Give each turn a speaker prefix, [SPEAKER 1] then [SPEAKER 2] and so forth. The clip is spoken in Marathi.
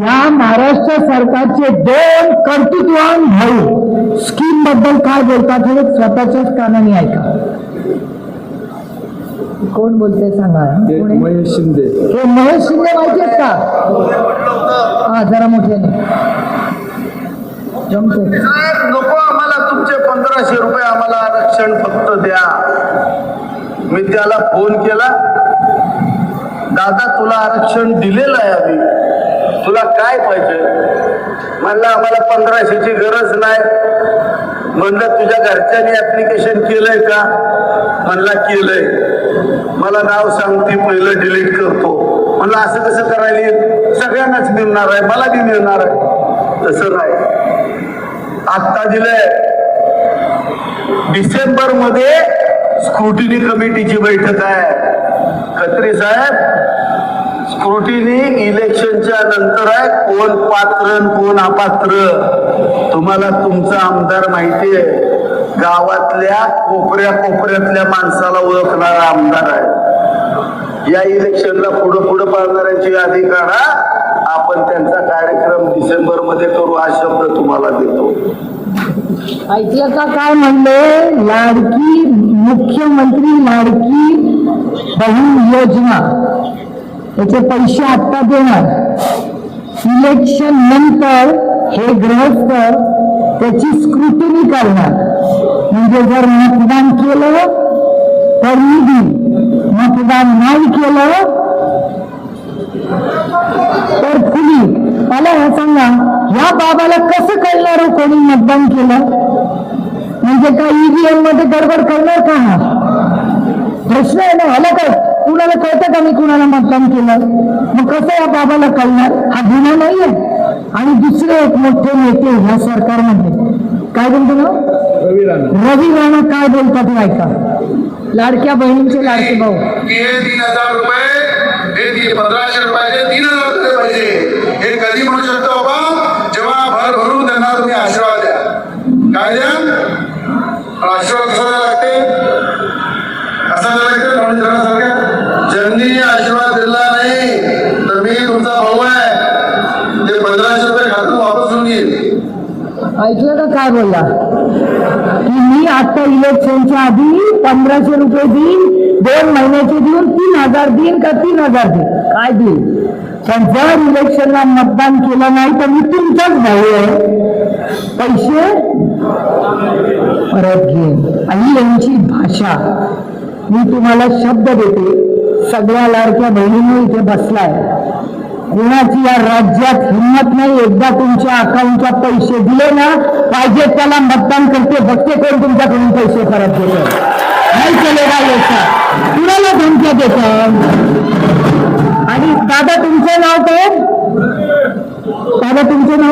[SPEAKER 1] या महाराष्ट्र सरकारचे दोन कर्तृत्वान भाऊ. स्कीमबद्दल काय बोलतात हे स्वतःच्याच कानाने ऐका. कोण बोलते सांगा?
[SPEAKER 2] महेश शिंदे.
[SPEAKER 1] हे महेश शिंदे माहितीत का? हा जरा मोठ्याने जमते
[SPEAKER 3] साहेब नको आम्हाला तुमचे पंधराशे रुपये आम्हाला आरक्षण फक्त द्या. मी त्याला फोन केला. दादा तुला आरक्षण दिलेलं आहे आम्ही. तुला काय पाहिजे? म्हणलं आम्हाला पंधराशेची गरज नाही. म्हणलं तुझ्या घरच्यांनी ऍप्लिकेशन केलंय का? म्हणला केलंय. मला नाव सांगते पहिलं डिलीट करतो. म्हणलं असं कसं करायला? सगळ्यांनाच मिळणार आहे मला बी मिळणार आहे. तसं नाही. आत्ता दिलंय. डिसेंबरमध्ये स्क्रुटिनी कमिटीची बैठक आहे. खत्री साहेब स्क्रुटिनी इलेक्शनच्या नंतर आहे कोण पात्र कोण अपात्र तुम्हाला तुमचा आमदार माहिती आहे गावातल्या कोपऱ्या कोपऱ्यातल्या माणसाला ओळखणारा आमदार आहे. या इलेक्शनला पुढं पुढं पाळणाऱ्यांची यादी काढा. आपण त्यांचा कार्यक्रम डिसेंबरमध्ये करू हा शब्द तुम्हाला देतो.
[SPEAKER 1] ऐकलं का काय म्हणले? लाडकी मुख्यमंत्री लाडकी बहीण योजना. त्याचे पैसे आत्ता देणार. इलेक्शन नंतर हे गृहस्थ त्याची स्क्रुटिनी करणार. म्हणजे जर मतदान केलं तर निधी मतदान नाही केलं तर खुली मला हे सांगा या बाबाला कसं कळणार हो कोणी मतदान केलं? म्हणजे काय ईव्हीएममध्ये गडबड करणार का हा प्रश्न आहे ना मला काय कुणाला कळतं का मी कुणाला मतदान केलं? मग कसं या बाबाला कळणार? हा गुन्हा नाहीये. आणि दुसरे एक मोठे नेते ह्या सरकारमध्ये. काय बोलतो ना
[SPEAKER 2] रवी राणा.
[SPEAKER 1] काय बोलतात ऐका. लाडक्या बहिणींचे लाडके भाऊ.
[SPEAKER 4] हे तीन हजार रुपये हे पंधराशे रुपयाचे तीन हजार रुपये पाहिजे हे कधी म्हणू शकतो बाबा? जेव्हा भर भरून त्यांना तुम्ही आशीर्वाद द्या. काय द्या? आशीर्वाद कसा द्यावा लागते? कसा द्यावा लागते लोणी धरणासारख्या ज्यांनी आशीर्वाद दिला नाही तर मी तुमचा भाऊ आहे ते पंधराशे रुपये खातून वापस होऊन घेईल
[SPEAKER 1] ऐकलं का काय बोलला? की मी आता इलेक्शनच्या आधी पंधराशे रुपये देईन दोन महिन्याचे देऊन तीन हजार देईन का तीन हजार देईन? काय देईन? पण जर इलेक्शनला मतदान केलं नाही तर मी तुमचाच भाऊ आहे. पैसे? परत घेईन. आणि यांची भाषा. मी तुम्हाला शब्द देते. सगळ्या लाडक्या बहिणींनी इथे बसलाय. कोणाची या राज्यात हिंमत नाही? एकदा तुमच्या अकाउंटला पैसे दिले ना पाहिजे त्याला मतदान करते भक्ते करून तुमच्याकडून पैसे परत घेतो नाही केले का कुणाला धमक्या देत? आणि दादा तुमचं नाव काय? दादा तुमचं नाव